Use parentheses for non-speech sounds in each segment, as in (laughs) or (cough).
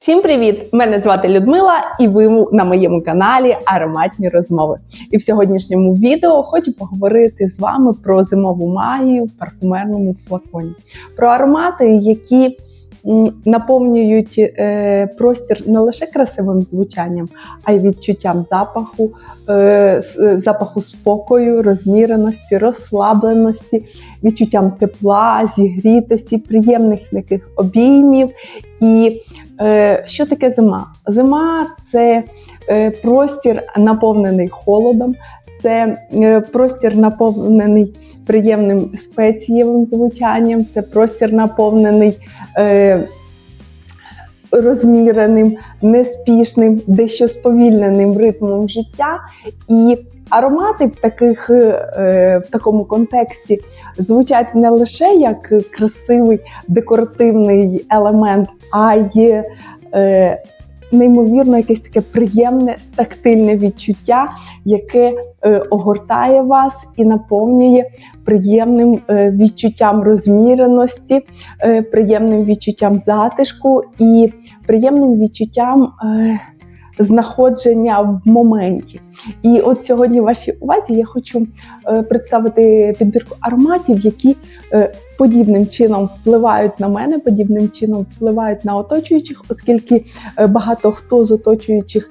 Всім привіт! Мене звати Людмила, і ви на моєму каналі Ароматні розмови. І в сьогоднішньому відео хочу поговорити з вами про зимову магію в парфумерному флаконі, про аромати, які наповнюють е, простір не лише красивим звучанням, а й відчуттям запаху, е, е, запаху спокою, розміреності, розслабленості, відчуттям тепла, зігрітості, приємних м'яких обіймів. І що таке зима? Зима це простір наповнений холодом, це е, простір наповнений приємним спецієвим звучанням, це простір наповнений е, розміреним, неспішним, дещо сповільненим ритмом життя. І аромати в, таких, е, в такому контексті звучать не лише як красивий декоративний елемент, а й е, неймовірно якесь таке приємне тактильне відчуття, яке е, огортає вас і наповнює приємним е, відчуттям розміреності, е, приємним відчуттям затишку і приємним відчуттям. Знаходження в моменті. І от сьогодні в вашій увазі я хочу е, представити підбірку ароматів, які е, подібним чином впливають на мене, подібним чином впливають на оточуючих, оскільки е, багато хто з оточуючих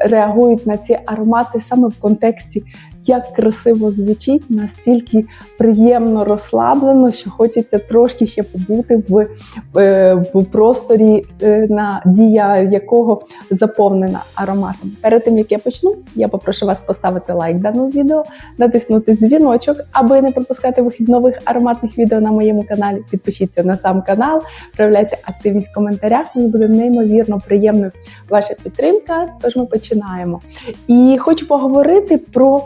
реагують на ці аромати саме в контексті, як красиво звучить, настільки приємно розслаблено, що хочеться трошки ще побути в, е, в просторі, е, на дія якого заповнена ароматом. Перед тим як я почну, я попрошу вас поставити лайк даному відео, натиснути дзвіночок, аби не пропускати вихід нових ароматних відео на моєму каналі. Підпишіться на сам канал, проявляйте активність в коментарях. Мені буде неймовірно приємною ваша підтримка. Тож ми починаємо. І хочу поговорити про.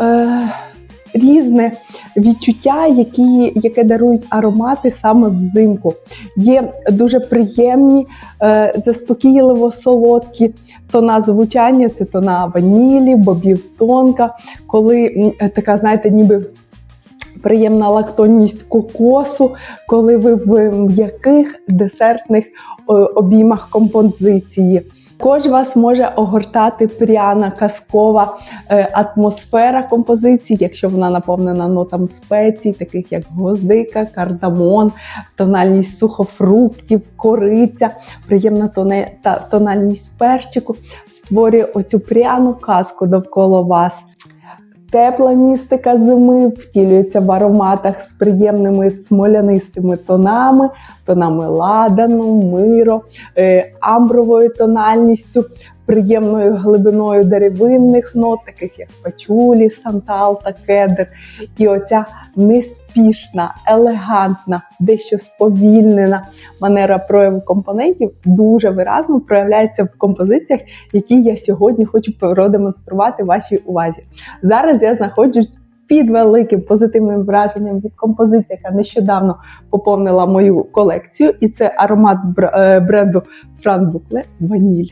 Е, Різне відчуття, які, яке дарують аромати саме взимку. Є дуже приємні, е, заспокійливо солодкі тона звучання, це тона ванілі, бобів тонка, коли е, така, знаєте, ніби приємна лактонність кокосу, коли ви в м'яких десертних е, обіймах композиції. Також вас може огортати пряна казкова е, атмосфера композиції, якщо вона наповнена нотами спецій, таких як гвоздика, кардамон, тональність сухофруктів, кориця, приємна тональність перчику створює оцю пряну казку довкола вас. Тепла містика зими втілюється в ароматах з приємними смолянистими тонами, тонами ладану, миро, е, амбровою тональністю, приємною глибиною деревинних нот, таких як пачулі, сантал та кедр. І оця неспішна, елегантна, дещо сповільнена манера прояву компонентів дуже виразно проявляється в композиціях, які я сьогодні хочу продемонструвати вашій увазі. Зараз я знаходжусь під великим позитивним враженням від композиції, яка нещодавно поповнила мою колекцію, і це аромат е, бренду Фран Букле Ваніль.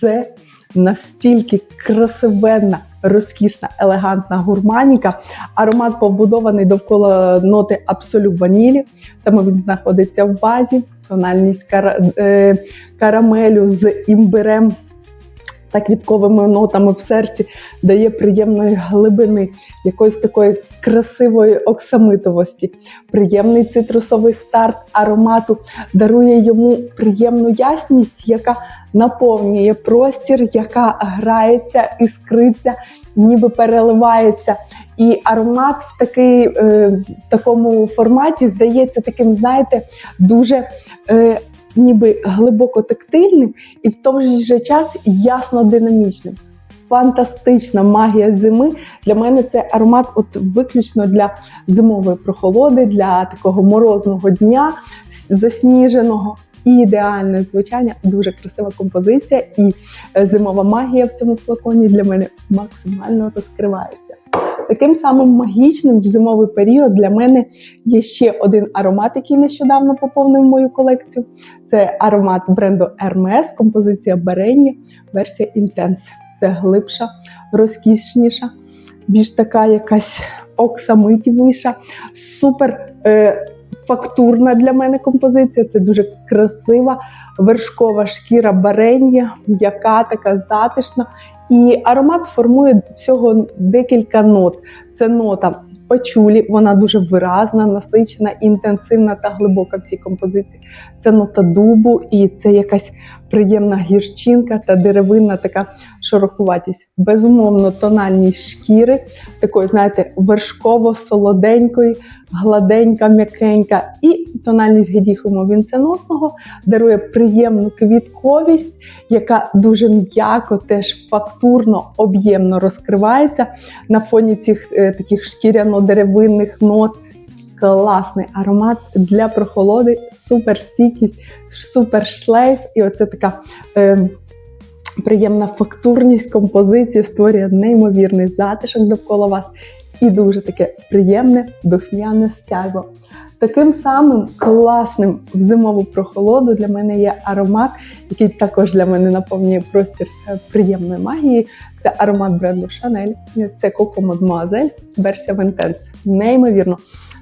Це настільки красивенна, розкішна, елегантна гурманіка. Аромат побудований довкола ноти Абсолют ванілі. Саме він знаходиться в базі, тональність кара, е, карамелю з імбирем та квітковими нотами в серці дає приємної глибини, якоїсь такої красивої оксамитовості. Приємний цитрусовий старт аромату дарує йому приємну ясність, яка наповнює простір, яка грається, іскриться, ніби переливається. І аромат в, такий, е, в такому форматі здається таким, знаєте, дуже е, ніби глибоко тактильним і в той же час ясно динамічним. Фантастична магія зими. Для мене це аромат, от виключно для зимової прохолоди, для такого морозного дня, засніженого. Ідеальне звучання, дуже красива композиція, і е, зимова магія в цьому флаконі для мене максимально розкривається. Таким самим магічним в зимовий період для мене є ще один аромат, який нещодавно поповнив мою колекцію. Це аромат бренду Hermes, композиція Берені, версія Intense. Це глибша, розкішніша, більш така якась оксамитівіша, супер е, фактурна для мене композиція. Це дуже красива вершкова шкіра барення, м'яка, така затишна. І аромат формує всього декілька нот. Це нота пачулі, вона дуже виразна, насичена, інтенсивна та глибока в цій композиції. Це нота дубу, і це якась приємна гірчинка та деревинна така шорохуватість. Безумовно, тональність шкіри, такої, знаєте, вершково-солоденької, гладенька, м'якенька. І тональність гедіхуму вінценосного дарує приємну квітковість, яка дуже м'яко, теж фактурно, об'ємно розкривається на фоні цих е, таких шкіряно-деревинних нот. Класний аромат для прохолоди, супер стійкість, супер шлейф. І оце така е, приємна фактурність композиції створює неймовірний затишок довкола вас і дуже таке приємне духмяне сяйво. Таким самим класним в зимову прохолоду для мене є аромат, який також для мене наповнює простір е, приємної магії. Це аромат бренду Chanel. Це Coco Mademoiselle, версія Intense. Неймовірно.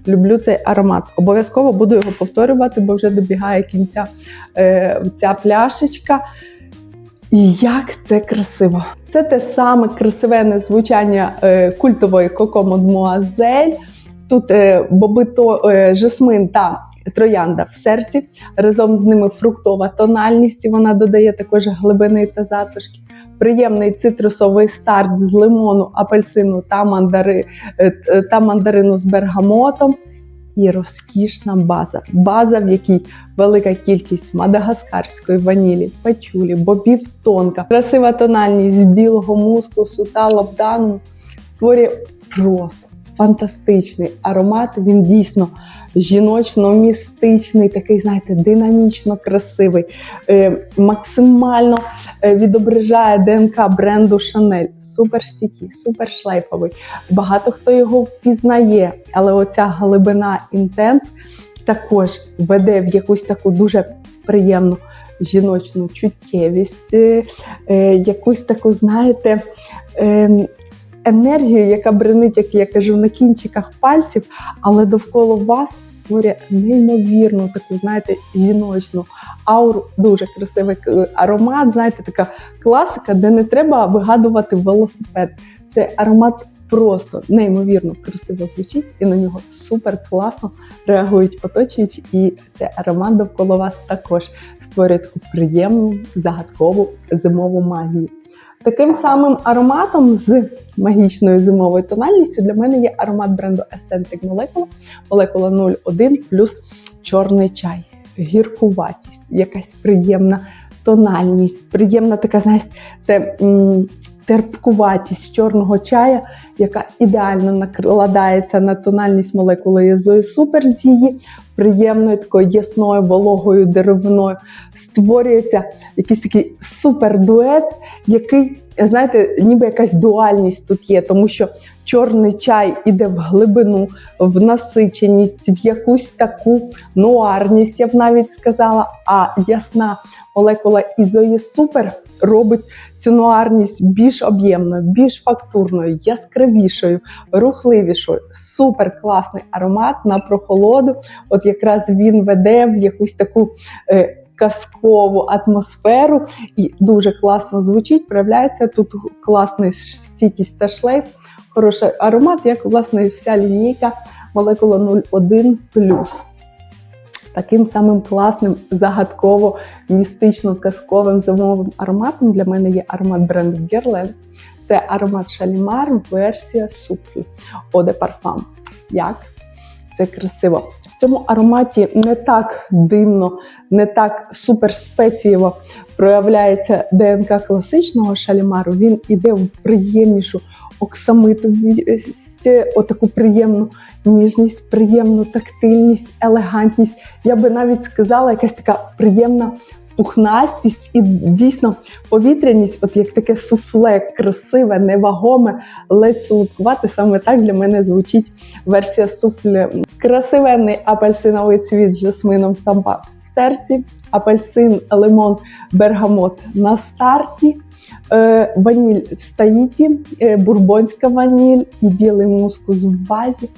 Люблю цей аромат. Обов'язково буду його повторювати, бо вже добігає кінця е, ця пляшечка. І як це красиво! Це те саме красиве звучання е, культової Coco Mademoiselle. Тут е, бобито, е, жасмин та троянда в серці. Разом з ними фруктова тональність. Вона додає також глибини та затишки. Приємний цитрусовий старт з лимону, апельсину та, мандари, е, та мандарину з бергамотом. І розкішна база. База, в якій велика кількість мадагаскарської ванілі, пачулі, бобів тонка, красива тональність білого мускусу та лавдану створює просто фантастичний аромат. Він дійсно жіночно-містичний, такий, знаєте, динамічно красивий, е, максимально е, відображає ДНК бренду Chanel. Супер стійкий, супер шлейфовий. Багато хто його впізнає, але оця глибина інтенс також веде в якусь таку дуже приємну. Жіночну чуттєвість, е, якусь таку, знаєте, е, енергію, яка бренить, як я кажу, на кінчиках пальців, але довкола вас створює неймовірну таку, знаєте, жіночну ауру, дуже красивий е, аромат. Знаєте, така класика, де не треба вигадувати велосипед. Це аромат. Просто неймовірно красиво звучить, і на нього супер класно реагують оточуючі, і цей аромат довкола вас також створює таку приємну загадкову зимову магію. Таким самим ароматом з магічною зимовою тональністю для мене є аромат бренду Eccentric Molecula, молекула 01 плюс чорний чай, гіркуватість, якась приємна тональність, приємна така, знаєте, терпкуватість чорного чая, яка ідеально накладається на тональність молекули Єзої Супер з її приємною такою ясною вологою деревною. Створюється якийсь такий супер дует, який, знаєте, ніби якась дуальність тут є, тому що чорний чай іде в глибину, в насиченість, в якусь таку нуарність, я б навіть сказала. А ясна молекула Ізої Супер робить цю нуарність більш об'ємною, більш фактурною, яскравішою, рухливішою. Супер класний аромат на прохолоду. От якраз він веде в якусь таку. Е, Казкову атмосферу і дуже класно звучить. Проявляється тут класний стійкість та шлейф, хороший аромат, як власне вся лінійка молекула 01 Таким самим класним, загадково, містично казковим зимовим ароматом для мене є аромат бренду Guerlain. Це аромат Шалімар, версія суплі Оде Парфам. Як? Це красиво. В цьому ароматі не так димно, не так суперспецієво проявляється ДНК класичного шалімару. Він іде в приємнішу оксамитовість, отаку приємну ніжність, приємну тактильність, елегантність. Я би навіть сказала, якась така приємна пухнастість і дійсно повітряність, от як таке суфле, красиве, невагоме, ледь солодкувате. Саме так для мене звучить версія суфле. Красивенний апельсиновий цвіт з жасмином сампа в серці, апельсин, лимон, бергамот на старті. Е, ваніль стаїті, е, бурбонська ваніль і білий мускус в базі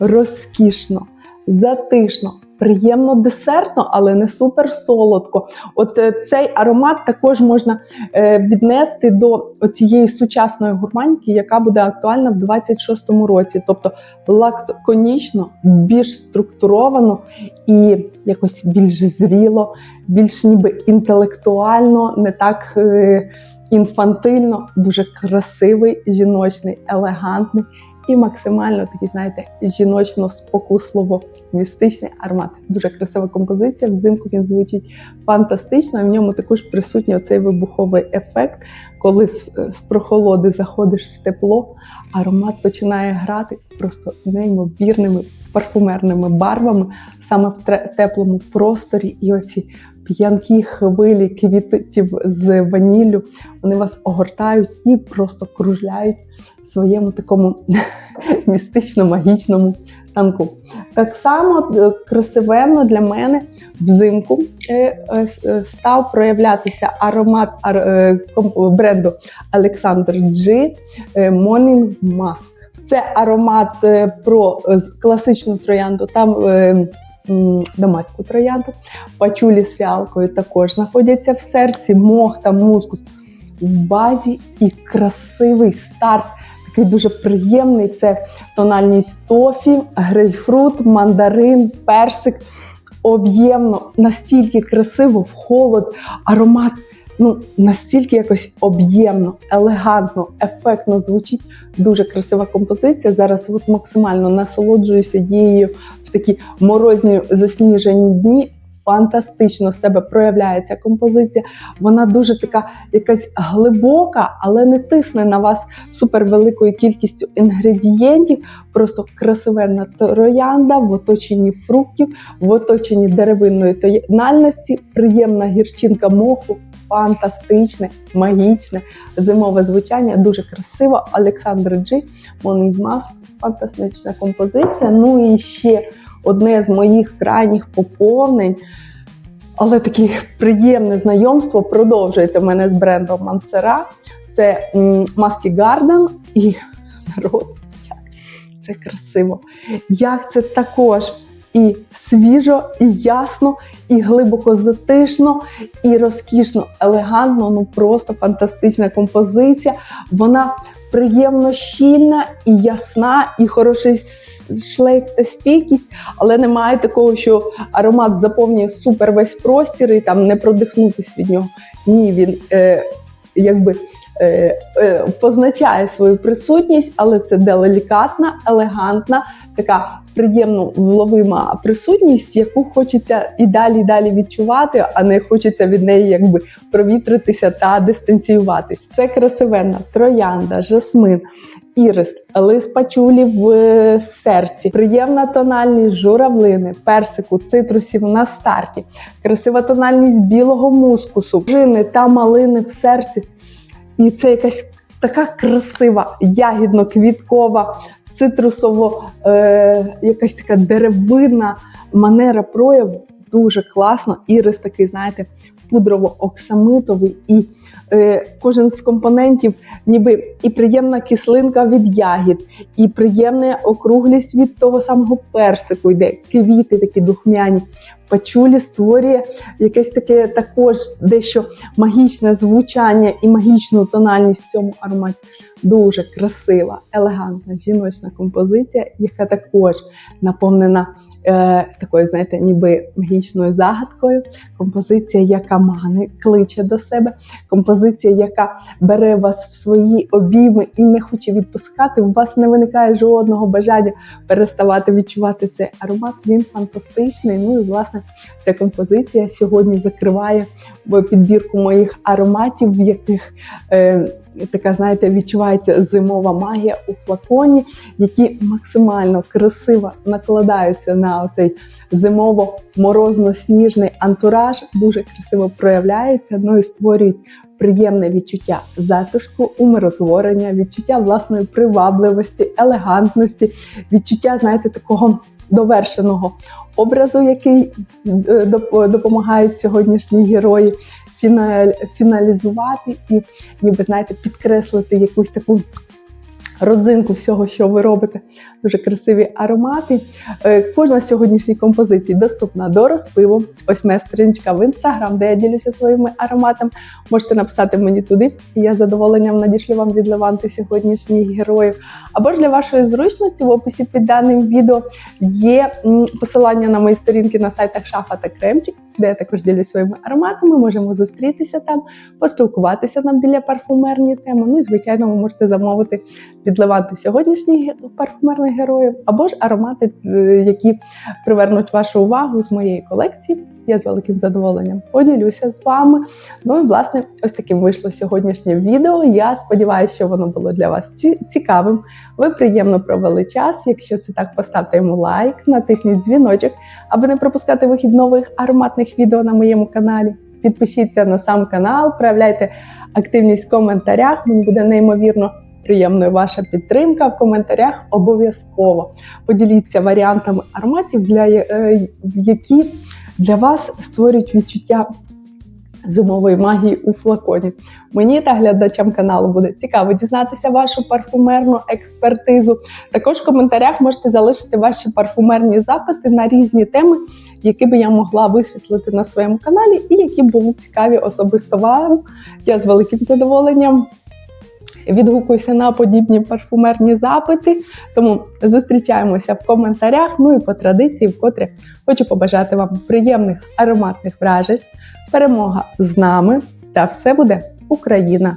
розкішно, затишно, приємно десертно, але не супер солодко. От е, цей аромат також можна е, віднести до цієї сучасної гурманьки, яка буде актуальна в 26-му році. Тобто лаконічно, більш структуровано і якось більш зріло, більш ніби інтелектуально, не так. Е, Інфантильно, дуже красивий, жіночний, елегантний і максимально такий, знаєте, жіночно спокусливо містичний аромат. Дуже красива композиція. Взимку він звучить фантастично. В ньому також присутній оцей вибуховий ефект, коли з, з прохолоди заходиш в тепло, аромат починає грати просто неймовірними парфумерними барвами саме в теплому просторі. І оці п'янкі хвилі квітів з ваніллю вони вас огортають і просто кружляють в своєму такому (laughs) містично-магічному танку. Так само е, красивенно для мене взимку е, е, став проявлятися аромат бренду Alexander е, Morning Mask. Це аромат про класичну троянду, там дамаську троянду, пачулі з фіалкою також знаходяться в серці, мох та мускус в базі і красивий старт. Такий дуже приємний. Це тональність тофі, грейпфрут, мандарин, персик. Об'ємно, настільки красиво, в холод, аромат ну, настільки якось об'ємно, елегантно, ефектно звучить. Дуже красива композиція. Зараз от максимально насолоджуюся її такі морозні засніжені дні. Фантастично себе проявляє ця композиція. Вона дуже така якась глибока, але не тисне на вас супервеликою кількістю інгредієнтів. Просто красивенна троянда в оточенні фруктів, в оточенні деревинної тональності, приємна гірчинка моху, фантастичне, магічне зимове звучання, дуже красиво. Олександр Джи, Mask, фантастична композиція. Ну і ще одне з моїх крайніх поповнень. Але таке приємне знайомство продовжується в мене з брендом Мансера. Це маски Гарден і народ. Це красиво. Як це також і свіжо, і ясно, і глибоко затишно, і розкішно, елегантно. Ну просто фантастична композиція. Вона приємно щільна і ясна, і хороший шлейф та стійкість, але немає такого, що аромат заповнює супер весь простір і там не продихнутись від нього. Ні, він е, якби. е, е, Позначає свою присутність, але це делікатна, елегантна, така приємно вловима присутність, яку хочеться і далі і далі відчувати, а не хочеться від неї якби провітритися та дистанціюватись. Це красивенна троянда, жасмин, ірис, лист пачулі в е, серці, приємна тональність журавлини, персику, цитрусів на старті, красива тональність білого мускусу, жини та малини в серці. І це якась така красива, ягідно-квіткова, цитрусово, е, якась така деревинна манера прояву. Дуже класно. Ірис такий, знаєте, пудрово-оксамитовий, і е, кожен з компонентів, ніби і приємна кислинка від ягід, і приємна округлість від того самого персику, йде квіти такі духмяні. Пачулі створює якесь таке також дещо магічне звучання і магічну тональність в цьому ароматі. Дуже красива, елегантна жіночна композиція, яка також наповнена е, такою, знаєте, ніби магічною загадкою. Композиція, яка мане, кличе до себе, композиція, яка бере вас в свої обійми і не хоче відпускати. У вас не виникає жодного бажання переставати відчувати цей аромат. Він фантастичний. Ну і власне ця композиція сьогодні закриває підбірку моїх ароматів, в яких е, така, знаєте, відчувається зимова магія у флаконі, які максимально красиво накладаються на оцей зимово-морозно-сніжний антураж, дуже красиво проявляються, ну і створюють приємне відчуття затишку, умиротворення, відчуття власної привабливості, елегантності, відчуття, знаєте, такого довершеного образу, який е, допомагають сьогоднішні герої фіналізувати і, ніби знаєте, підкреслити якусь таку родзинку всього, що ви робите. Дуже красиві аромати. Е, Кожна з сьогоднішніх композицій доступна до розпиву. Ось моя сторіночка в інстаграм, де я ділюся своїми ароматами. Можете написати мені туди, я з задоволенням надішлю вам від Леванти сьогоднішніх героїв. Або ж для вашої зручності в описі під даним відео є посилання на мої сторінки на сайтах Шафа та Кремчик, де я також ділюсь своїми ароматами. Можемо зустрітися там, поспілкуватися нам біля парфумерні теми. Ну і звичайно, ви можете замовити підливати сьогоднішніх парфумерних героїв, або ж аромати, е, які привернуть вашу увагу з моєї колекції. Я з великим задоволенням поділюся з вами. Ну і власне, ось таким вийшло сьогоднішнє відео. Я сподіваюся, що воно було для вас цікавим. Ви приємно провели час. Якщо це так, поставте йому лайк, натисніть дзвіночок, аби не пропускати вихід нових ароматних відео на моєму каналі. Підпишіться на сам канал, проявляйте активність в коментарях. Мені буде неймовірно приємною ваша підтримка в коментарях. Обов'язково поділіться варіантами ароматів, для е, які для вас створюють відчуття зимової магії у флаконі. Мені та глядачам каналу буде цікаво дізнатися вашу парфумерну експертизу. Також в коментарях можете залишити ваші парфумерні запити на різні теми, які би я могла висвітлити на своєму каналі, і які були цікаві особисто вам. Я з великим задоволенням відгукуюся на подібні парфумерні запити. Тому зустрічаємося в коментарях. Ну і по традиції, вкотре хочу побажати вам приємних ароматних вражень. Перемога з нами та все буде Україна!